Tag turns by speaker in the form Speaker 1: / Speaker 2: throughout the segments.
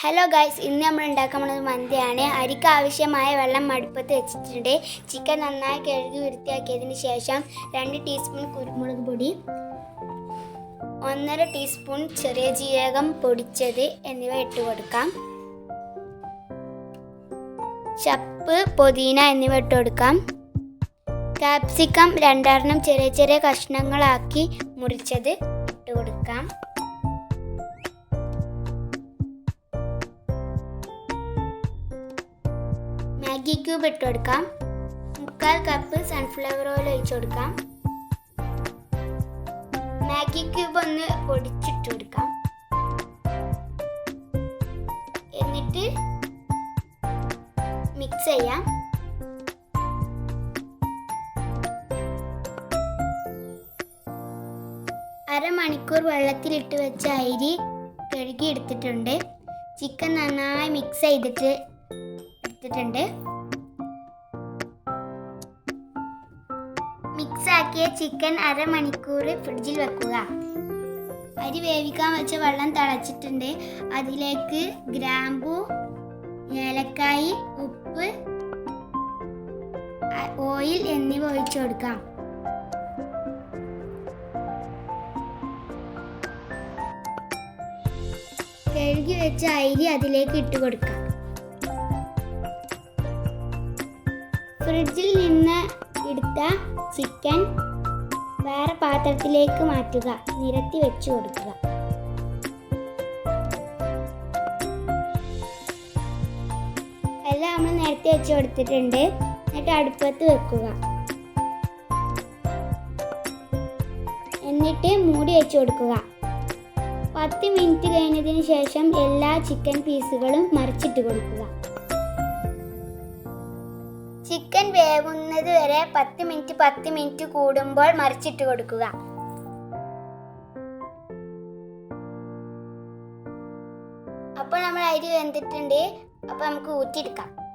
Speaker 1: Hello guys ഇന്ന് നമ്മൾ ഉണ്ടാക്കാൻ പോകുന്നത് മന്തിയാണ്. അരിക്ക് ആവശ്യമായ വെള്ളം അടുപ്പത്ത് വെച്ചിട്ടുണ്ട്. ചിക്കൻ നന്നായി കഴുകി വൃത്തിയാക്കിയതിന് ശേഷം രണ്ട് ടീസ്പൂൺ കുരുമുളക് പൊടി ഒന്നര ടീസ്പൂൺ ചെറിയ ജീരകം പൊടിച്ചത് എന്നിവ ഇട്ട് കൊടുക്കാം. ചപ്പ് പൊതീന എന്നിവ ഇട്ട് കൊടുക്കാം. കാപ്സിക്കം രണ്ടെണ്ണം ചെറിയ ചെറിയ കഷ്ണങ്ങളാക്കി മുറിച്ചത് ഇട്ട് കൊടുക്കാം. മാഗി ക്യൂബ് ഇട്ട് കൊടുക്കാം. മുക്കാൽ കപ്പ് സൺഫ്ലവർ ഓയിൽ ഒഴിച്ചു കൊടുക്കാം. മാഗി ക്യൂബ് ഒന്ന് പൊടിച്ചിട്ട് കൊടുക്കാം. എന്നിട്ട് മിക്സ് ചെയ്യാം. അരമണിക്കൂർ വെള്ളത്തിലിട്ട് വെച്ച അരി കഴുകി എടുത്തിട്ടുണ്ട് ചിക്കൻ നന്നായി മിക്സ് ചെയ്തിട്ട് എടുത്തിട്ടുണ്ട്. മിക്സ് ആക്കിയ ചിക്കൻ അരമണിക്കൂർ ഫ്രിഡ്ജിൽ വെക്കുക. അരി വേവിക്കാൻ വെച്ച വെള്ളം തിളച്ചിട്ടുണ്ട്. അതിലേക്ക് ഗ്രാമ്പു ഏലക്കായി ഉപ്പ് ഓയിൽ എന്നിവ ഒഴിച്ചു കൊടുക്കാം. കഴുകി വെച്ച അരി അതിലേക്ക് ഇട്ട് കൊടുക്കാം. ഫ്രിഡ്ജിൽ നിന്ന് എടുത്ത ചിക്കൻ വേറെ പാത്രത്തിലേക്ക് മാറ്റുക. നിരത്തി വെച്ചു കൊടുക്കുക. എല്ലാം നമ്മൾ നിരത്തി വെച്ച് കൊടുത്തിട്ടുണ്ട്. എന്നിട്ട് അടുപ്പത്ത് വെക്കുക. എന്നിട്ട് മൂടി വെച്ച് കൊടുക്കുക. പത്ത് മിനിറ്റ് കഴിഞ്ഞതിന് ശേഷം എല്ലാ ചിക്കൻ പീസുകളും മറിച്ചിട്ട് കൊടുക്കുക. ചിക്കൻ വേവുന്നത് വരെ പത്ത് മിനിറ്റ് പത്ത് മിനിറ്റ് കൂടുമ്പോൾ മറിച്ചിട്ട് കൊടുക്കുക. അപ്പോൾ നമ്മൾ അരി വെന്തിട്ടുണ്ട്. അപ്പോൾ നമുക്ക് ഊറ്റിയെടുക്കാം.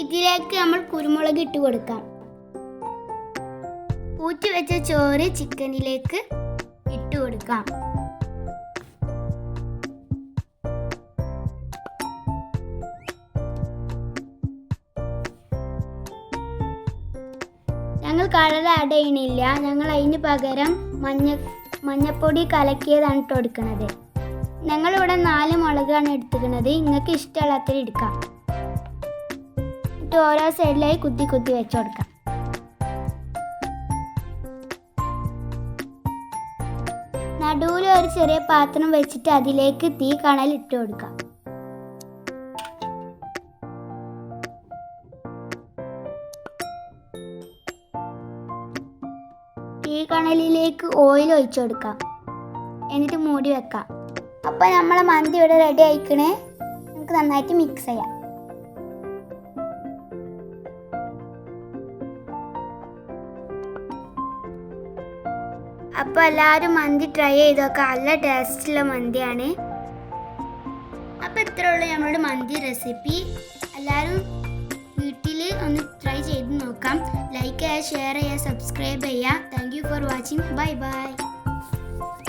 Speaker 1: ഇതിലേക്ക് നമ്മൾ കുരുമുളക് ഇട്ട് കൊടുക്കാം. ഊറ്റി വെച്ച ചോറ് ചിക്കനിലേക്ക് ഇട്ട് കൊടുക്കാം. ഞങ്ങൾ കളർ ആഡ് ചെയ്യണില്ല. ഞങ്ങൾ അതിന് പകരം മഞ്ഞ മഞ്ഞപ്പൊടി കലക്കിയതാണ് ഇട്ട് കൊടുക്കുന്നത് ഞങ്ങളിവിടെ നാല് മുളകാണ് എടുത്തിരിക്കുന്നത്. നിങ്ങൾക്ക് ഇഷ്ടമുള്ളത്ര എടുക്കാം. എന്നിട്ട് ഓരോ സൈഡിലായി കുത്തി കുത്തി വെച്ചു കൊടുക്കാം. നടുവിൽ ഒരു ചെറിയ പാത്രം വെച്ചിട്ട് അതിലേക്ക് തീ കണൽ ഇട്ട് കൊടുക്കാം. തീ കണലിലേക്ക് ഓയിൽ ഒഴിച്ചു കൊടുക്കാം. എന്നിട്ട് മൂടി വെക്കാം. അപ്പോൾ നമ്മളെ മന്തി ഇവിടെ റെഡി ആയിക്കണേ. നമുക്ക് നന്നായിട്ട് മിക്സ് ചെയ്യാം. അപ്പോൾ എല്ലാവരും മന്തി ട്രൈ ചെയ്തൊക്കെ. നല്ല ടേസ്റ്റുള്ള മന്തിയാണ്. അപ്പോൾ ഇത്രേ ഉള്ളൂ നമ്മുടെ മന്തി റെസിപ്പി എല്ലാവരും വീട്ടിൽ ഒന്ന് ട്രൈ ചെയ്ത് നോക്കാം. ലൈക്ക് ചെയ്യുക ഷെയർ ചെയ്യുക സബ്സ്ക്രൈബ് ചെയ്യുക. Thank you for watching bye bye